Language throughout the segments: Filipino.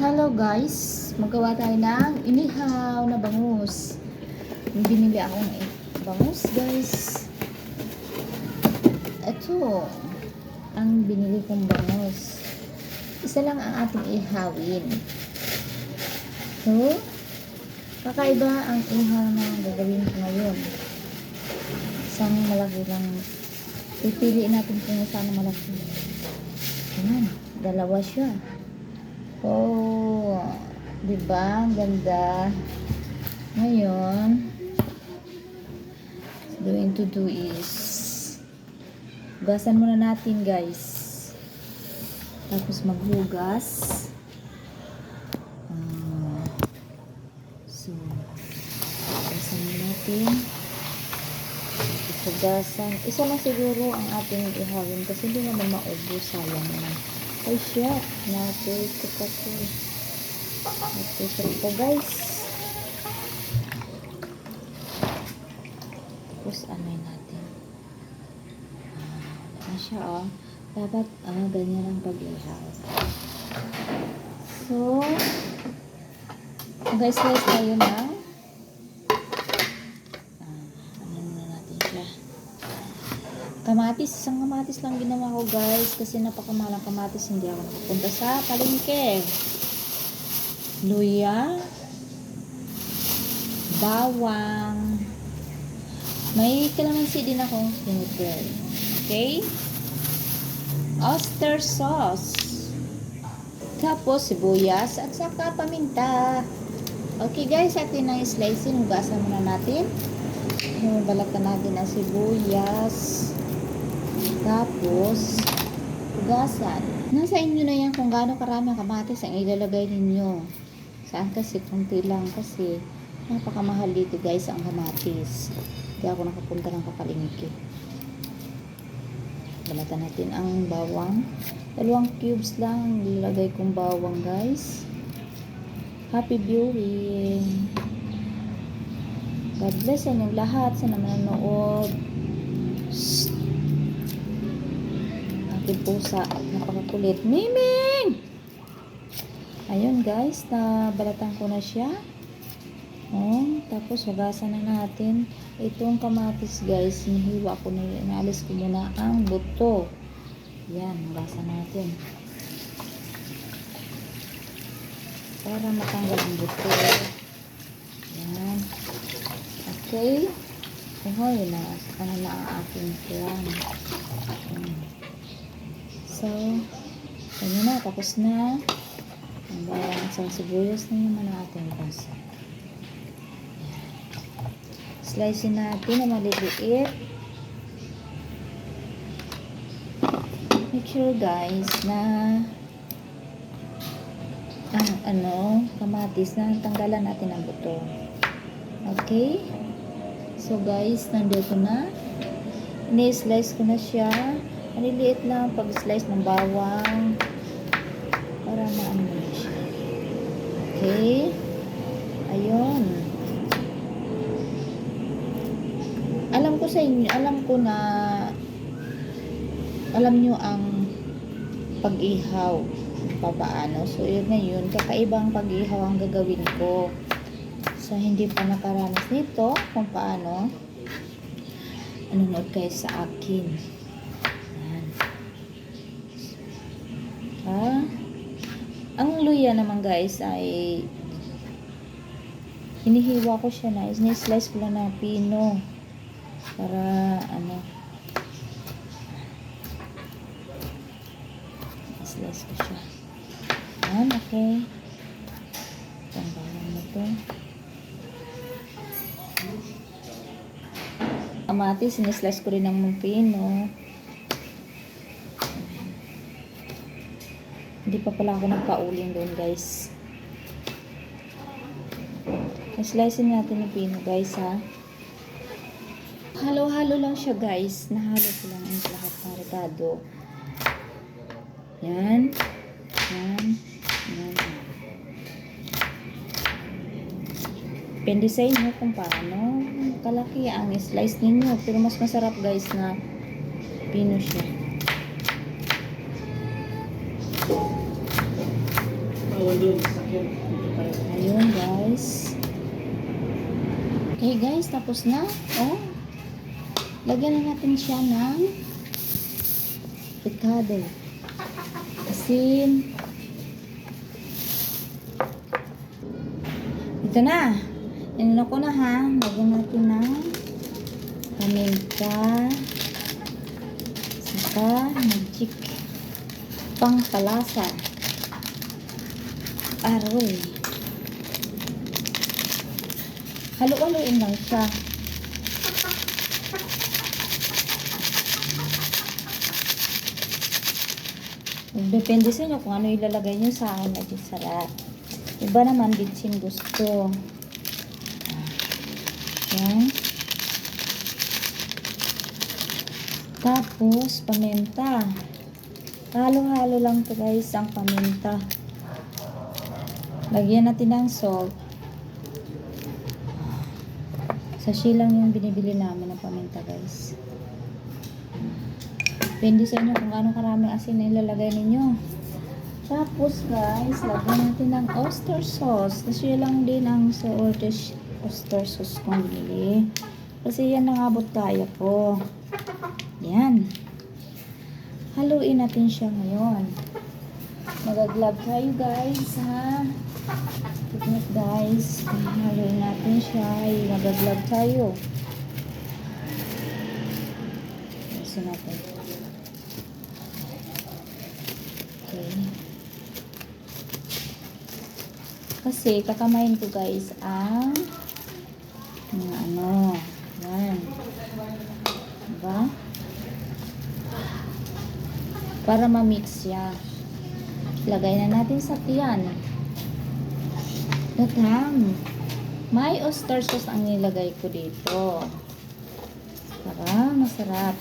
Hello guys, magawa tayo ng inihaw na bangus. May binili akong i- bangus guys. Ito, ang binili kong bangus. Isa lang ang ating ihawin. So, kakaiba ang ihaw na gagawin ko ngayon. Isang malaki lang. Pipili natin kung saan malaki. Ayan, dalawa siya. Oh, 'di ba? Ang Ganda. Ngayon, going to do is hugasan muna natin, guys. Tapos maghugas. Ah, so, hugasan natin. Hugasan. Isa lang siguro ang ating ihawin kasi hindi naman maubos. Sayang naman. Ay, shit. Natikot ako. Natikot ko, guys. Tapos, ano natin. Ah, na siya, oh. Dapat, ah, ganyan ang pag-ihaw. So, guys, guys, tayo na. Ah, ano na natin siya. Kamatis, isang kamatis lang ginawa ko guys kasi napakamalang kamatis hindi ako nakapunta sa palengke. Luya, bawang, may kalamansi din akong sinipil. Okay? Oyster sauce. Tapos sibuyas at saka paminta. Okay guys, atin ang slicing. Hugasan muna natin. Balatan natin ang sibuyas. Tapos, hugasan. Nasa inyo na yan kung gaano karami kamatis ang ilalagay ninyo. Saan kasi kunti lang kasi napakamahal dito guys ang kamatis. Kaya ako nakapunta ng kapalingki. Balatan natin ang bawang. Dalawang cubes lang ang ilalagay kong bawang guys. Happy viewing! God bless sa lahat sa nanonood. Shh! Aking pusa. Napakakulit. Miming! Ayun guys, nabalatan ko na siya. Oh, tapos hugasan na natin. Itong kamatis guys, hinihiwa ko na. Inaalis ko muna ang buto. Yan, hugasan natin. Para matanggal ang buto. Yan. Okay. Hoy na, ano na ang aking plan. Yan. So, ayun na, tapos na. Ang bawang sa sibuyas na naman ang ating basa. Slice natin na maliliit. Make sure guys na ang ano, kamatis na tanggalan natin ang buto. Okay? So guys, nandito na. Ini-slice ko na siya. Maliliit lang pag-slice ng bawang para maano na siya. Okay? Ayun. Alam ko sa inyo, alam ko na alam nyo ang pag-ihaw papaano. So, yun ngayon, kakaibang pag-ihaw ang gagawin ko. So, hindi pa nakaranas nito kung paano. Anonood kayo sa akin. Ha? Ang luya naman guys ay hinihiwa ko siya na. Slice ko lang ng pino. Para ano slice ko siya. Yan, okay. Tanggalan mo to. Kamatis, sinislice ko rin ng pino. Hindi pa pala ako nagpauling doon, guys. Slice natin yung pino, guys, ha. Halo-halo lang siya, guys. Nahalo ko lang ang lahat ng rekado. Yan. Yan. Yan. Depende sa inyo kung paano kalaki ang slice ninyo. Pero mas masarap guys na pino siya. Ayun, guys. Okay, guys. Tapos na. Oh. Lagyan na natin siya ng picado. Asin. Ito na. Inano ko na ha. Lagyan natin ng paminta. Saka magic pang palasa. Aroy. Halo-haloin lang siya. Depende sa inyo kung ano ilalagay nyo sa akin na sarap. Iba naman bitsin gusto. Yan. Tapos, paminta. Halo-halo lang to guys ang paminta. Lagyan natin ng salt. Sashi lang yung binibili namin ng paminta guys. Depende sa inyo kung gaano karaming asin na ilalagay ninyo. Tapos guys, lagyan natin ng oyster sauce. Kasi lang din ang sa oyster, sauce kong binili. Kasi yan ang kaya ko. Yan. Haluin natin siya ngayon. Magaglab tayo guys ha. Tiknik guys. Haluin natin siya. Magaglab tayo. Gusto natin. Okay. Kasi kakamayin ko guys ang mga ano. Yan. Diba? Para ma-mix siya. Lagay na natin sa tiyan. Tatam. May oyster sauce ang nilagay ko dito. Para masarap.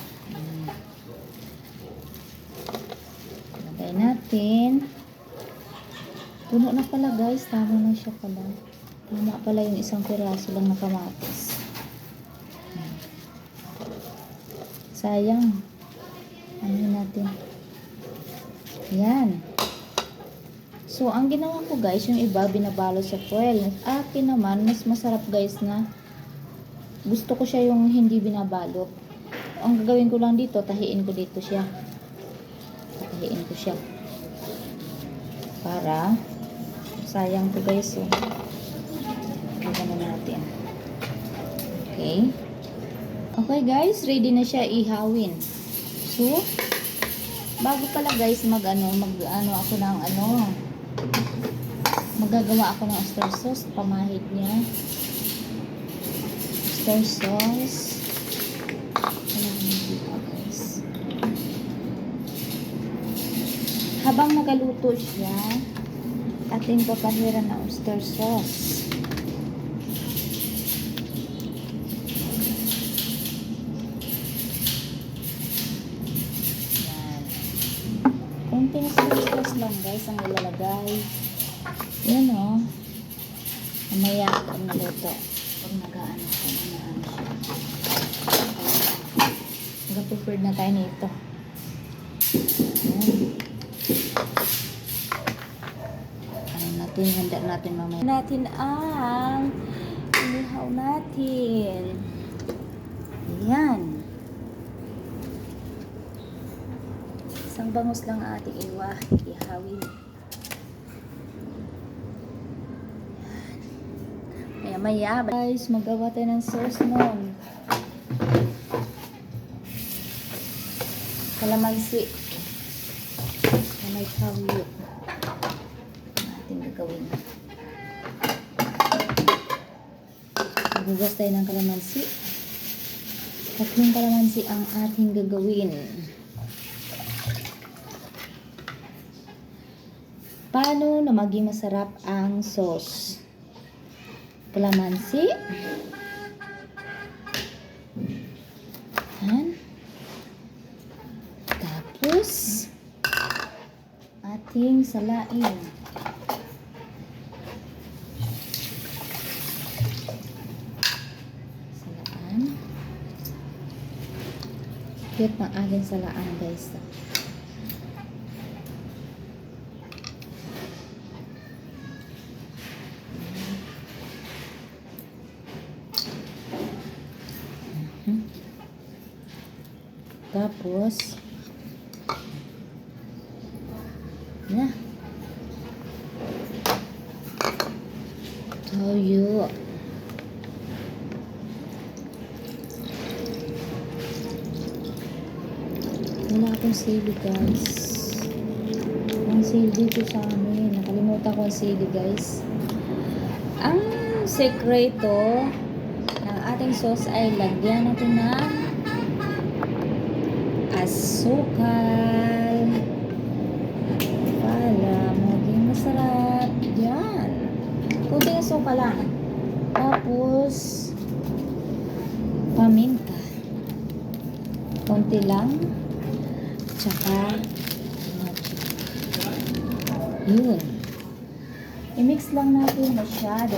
Lagay natin. Puno na pala guys. Tama na siya pala. Tama pala yung isang piraso lang na kamatis. Sayang. Ano natin? Yan. So, ang ginawa ko guys, yung iba binabalo sa foil. Akin naman, mas masarap guys na gusto ko siya yung hindi binabalot. Ang gagawin ko lang dito, tahiin ko dito siya. Tahiin ko siya. Para, sayang to guys. Lagyan na natin. Okay. Okay guys, ready na siya ihawin. So, bago pala guys mag ano, mag ano ako ng ano, magagawa ako ng oyster sauce, pamahid niya. Oyster sauce. Habang nagaluto siya, ating papahiran ng oyster sauce. Soy sauce lang guys ang ilalagay. Yan o. Oh. Mamaya pag naluto. Pag nagaano ko na ano siya. Nag-prepared na tayo nito. Ano natin, handa natin mamaya. Natin ang inihaw natin. Yan. Isang bangus lang ang ating iwa, ihawin. Maya maya, guys, magawa tayo ng sauce nun. Kalamansi. Na may. Ang ating gagawin. Magugas tayo ng kalamansi. Tatlong kalamansi ang ating gagawin. Paano na maging masarap ang sauce? Kalamansi. ating salain. Salaan. Cute ng aking salaan guys. Mhm. Tapos, na. Toyo. Wala akong sili guys. Ang sili dito sa amin. Nakalimutan ko ang sili guys. Ang sekreto ng ating sauce ay lagyan natin ng asukal para maging masarap. Yan. Lang. Tapos, paminta. Kunti lang. Tsaka. Yun. I-mix lang natin masyado.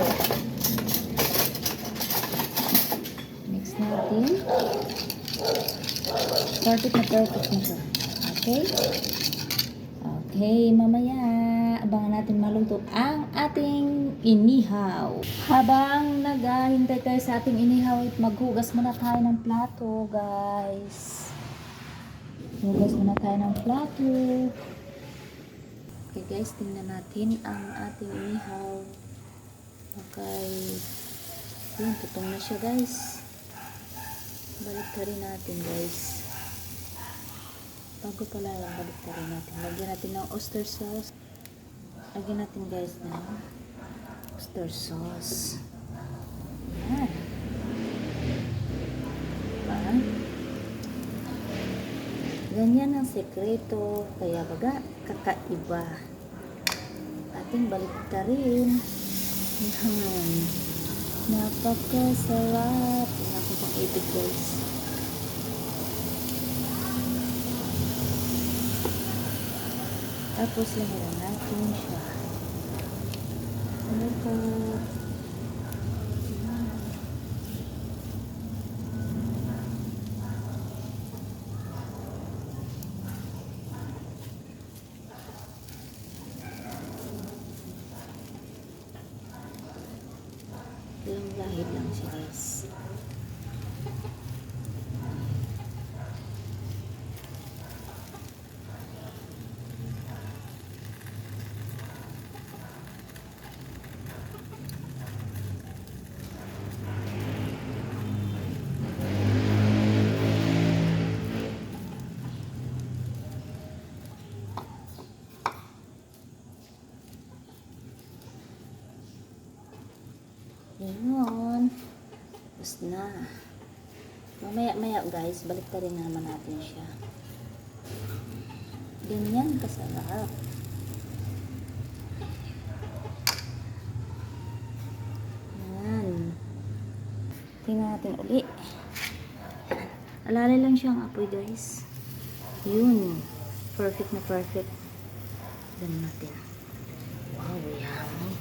Mix natin. Perfect na perfect na. Okay? Okay, mamaya abangan natin maluto ang ating inihaw. Habang naghahintay tayo sa ating inihaw, maghugas muna tayo ng plato, guys. Hugas muna tayo ng plato. Okay guys, tingnan natin ang ating inihaw. Okay. Yun, tutong na siya guys. Balik ka rin natin guys. Bago pala lang, balik ka natin. Lagyan natin ng oyster sauce. Lagyan natin guys ng oyster sauce. Yan. Diba? Ganyan ang sekreto. Kaya baga, kakaiba. Ating balik ka rin. Yan. Napakasarap. Tingnan ko pang ibig guys. Tapos lahiran natin siya. Ano po? Yan. Ilang lahid lang siya guys. Yun. Tapos na. Mamaya-maya guys, balik rin naman natin siya. Ganyan kasarap. Yan. Tingnan natin uli. Alalay lang siyang apoy guys. Yun. Perfect na perfect. Ganun natin. Wow, yummy.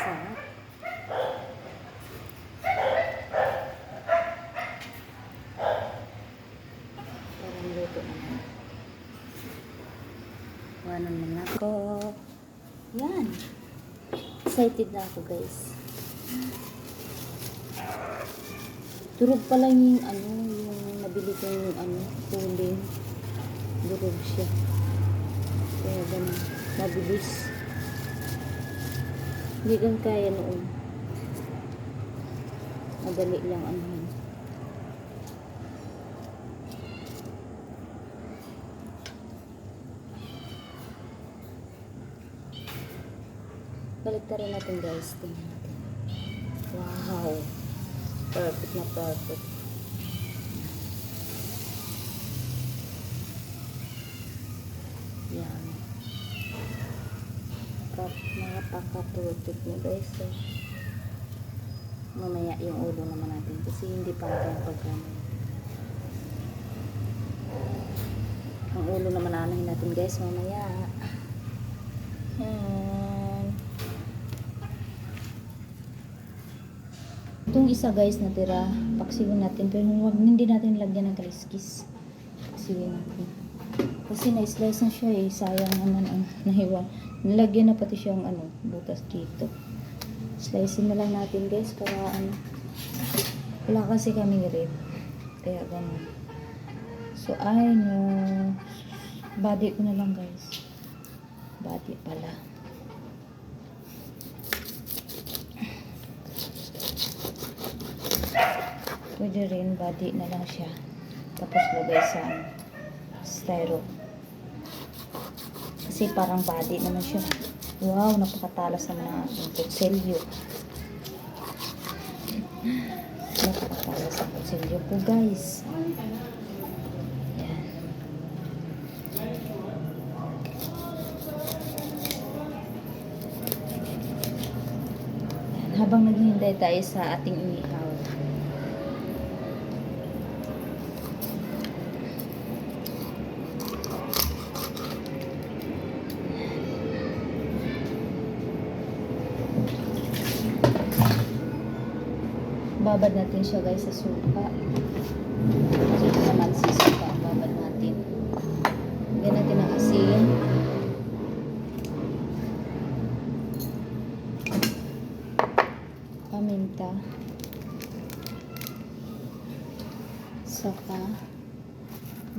Sarap. Parang luto naman. Wanan na na ako. Yan. Excited na ako guys. Durog pala yung ano, yung nabili kong ano, tuling. Durog siya. Kaya ganun. Mabilis. Hindi gan kaya noon. Madali lang ano na rin natin guys. Tingnan natin. Wow. Perfect na perfect. Yan. Kap, napaka-perfect na guys. So, mamaya yung ulo naman natin kasi hindi pa natin pagkain. Ang ulo naman anahin natin guys mamaya. Yan. Itong isa guys natira, paksiwin natin pero huwag hindi natin lagyan ng kaliskis. Paksiwin natin. Kasi na-slice na siya eh, sayang naman ang nahiwa. Nilagyan na pati siyang ano, butas dito. Slicein na lang natin guys para ano. Wala kasi kaming rib. Kaya ganun. So, ay no. Body ko na lang guys. Body pala. Pwede rin body na lang siya. Tapos lagay sa styro. Kasi parang body naman siya. Wow, napakatalas naman ang aking kutsilyo. Napakatalas ang kutsilyo ko guys. Yan. Yan. Habang naghihintay tayo sa ating inihaw. Babad natin siya guys sa suka. Dito naman si suka babad natin. Lagyan natin ng asin. Paminta. Saka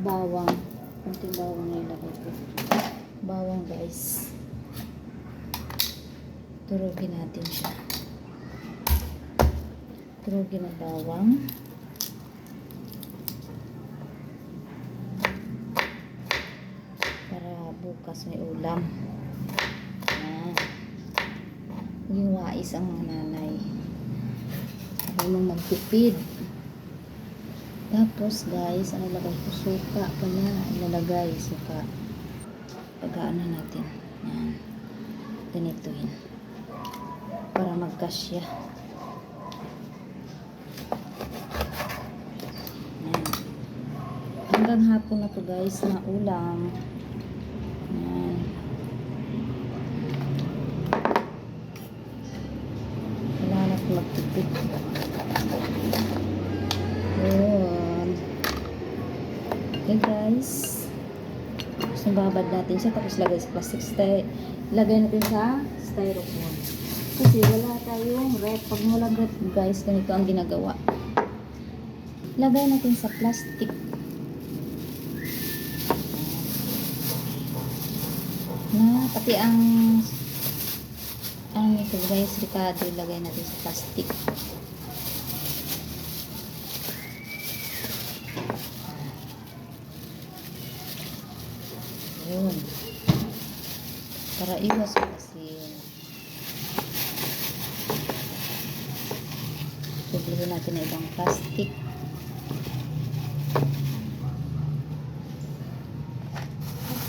bawang. Kunting bawang na ilagay ko. Bawang guys. Turugin natin siya. Turugin ng bawang. Para bukas may ulam. Yan. Yung wais ang mga nanay. Marunong magtipid. Tapos guys, ano lagay ko? Suka pala. Ilalagay suka. Pagaan na natin. Yan. Ganito yun. Para magkasya. Hanggang hapon na to guys na ulam. Ayan. Wala na ko magtipid. Ayan. Okay guys. Tapos natin siya tapos lagay sa plastic stay. Lagay natin sa styrofoam. Kasi wala tayong rep. Pag walang rep guys, ganito ang ginagawa lagay natin sa plastic. Na, pati ang ang ito guys, ricado, ilagay natin sa plastic. Yun. Para iwas kasi Bibili natin ng ibang plastic.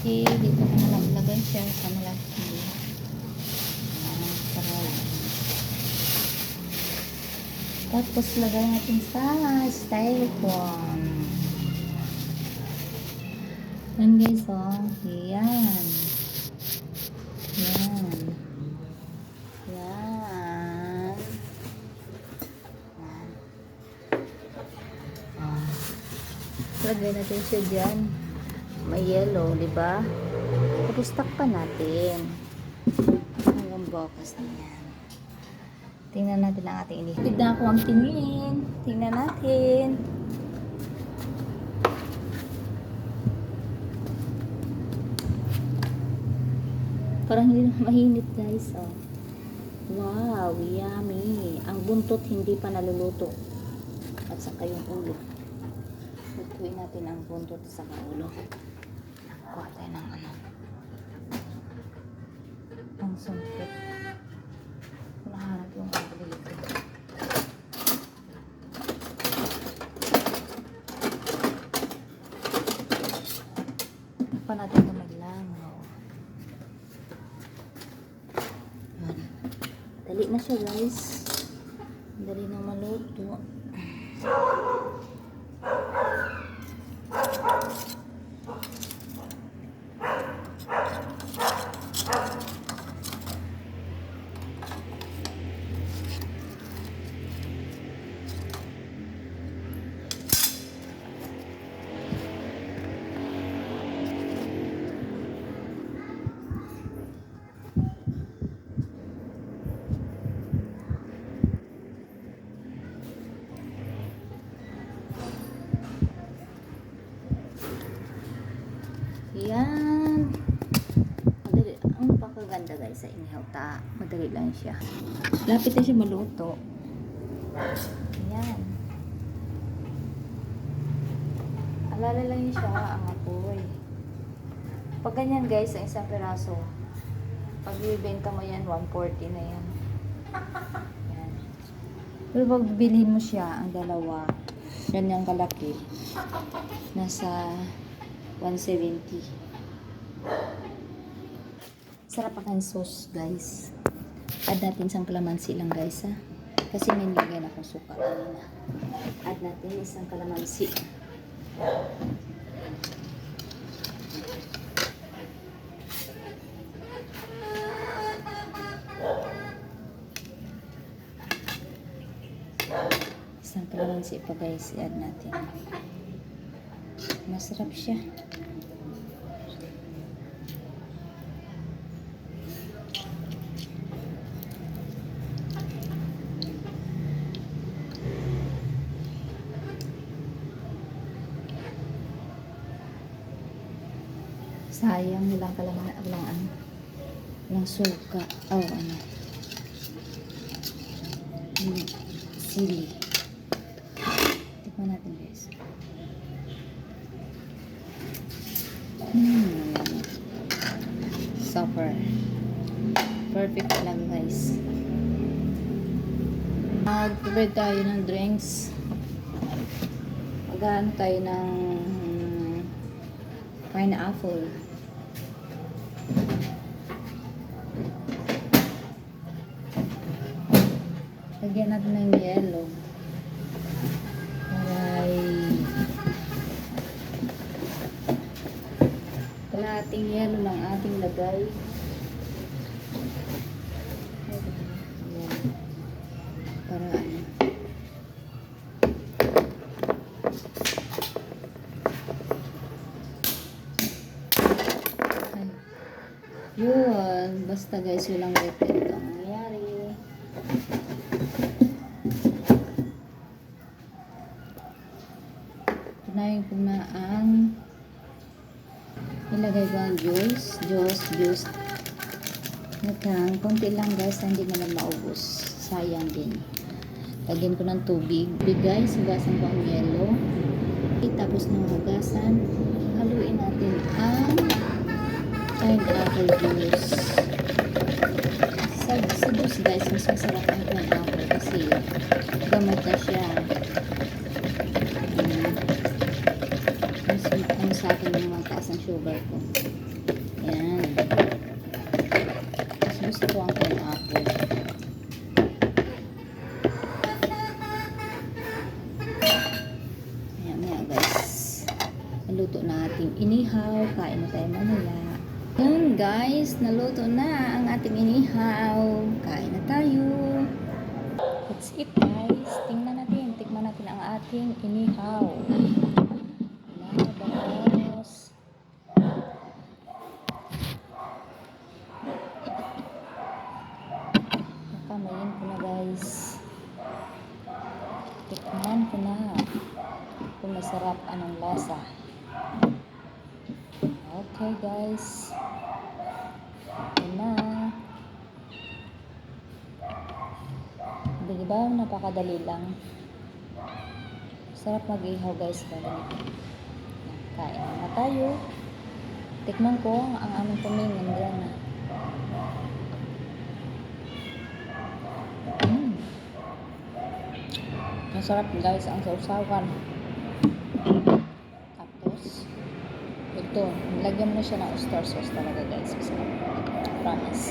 Okay, dito ko na lang ilagay siya sa malaki. Ayan, para Tapos lagay natin sa styrofoam. Yan guys, oh. Yan. Yan. Yan. Yan. Ah. Lagay natin siya dyan. May yellow, di ba? Tapos takpan natin. Hanggang bukas na yan. Tingnan natin ang ating ini. Tignan ko ang tingin. Tingnan natin. Parang hindi na mahinit guys. Oh. Wow, yummy. Ang buntot hindi pa naluluto. At saka yung ulo. Lutuin natin ang buntot sa ulo. Kuha tayo ng ano. Ang sumpit. Nahanap yung dito. Pa natin ito maglangaw. Dali na siya guys. Dali na maluto. Ayan. Napakaganda guys sa inihaw ta. Madali lang siya. Lapit na siya maluto. Ayan. Alala lang siya ang apoy. Pag ganyan guys, ang isang peraso, pag ibenta mo yan, 140 na yan. Yan. Pero pag bilhin mo siya, ang dalawa, ganyang kalaki, nasa 170. Sarap ang sauce, guys. Add natin isang kalamansi lang, guys, ha? Kasi may nilagay na akong suka kanina. Add natin isang kalamansi. Isang kalamansi pa, guys. I-add natin. Masarap siya. Sayang walang kalaman walang ano. Walang suka. Oh, ano. Hmm, Sili. Tikman natin guys. Hmm. Super. Perfect lang guys. Mag-prepare tayo ng drinks. Magano tayo ng hmm, pineapple. Lagyan natin ng yellow. Aray. Kalahating yellow lang ating lagay. Para ano. Yun. Basta guys, walang repeat ang Tunayin ko na ilagay ko ang juice, juice, juice. Nagkang konti lang guys, hindi naman maubos. Sayang din. Lagyan ko ng tubig. Tubig guys, hugasan ko ang yellow. Tapos ng hugasan, haluin natin ang pineapple juice. Sa, sa juice guys, mas masarap ang pineapple kasi gamot na siya. Ayan, maya guys. Naluto na ating inihaw. Kain na tayo mamaya. Yan guys, naluto na ang ating inihaw. Kain na tayo. That's it guys. Tingnan natin. Tikman natin ang ating inihaw. Nabangos. Nakamayin ko na guys. Tikman ko na. Masarap anong lasa. Okay guys. Ito na. Di ba napakadali lang. Sarap mag-ihaw guys. Kain na tayo. Tikman ko ang aming tumingin dyan. Mm. Masarap guys ang sausawan. Tapos, ito, nilagyan mo na siya ng oyster sauce talaga guys. Masarap. Promise.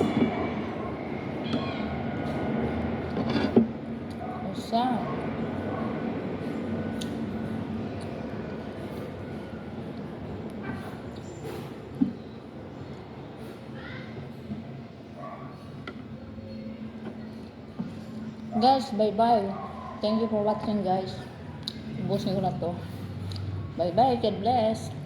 Masarap. Guys, bye-bye. Thank you for watching guys. Ubusin ko na to. Bye-bye. God bless.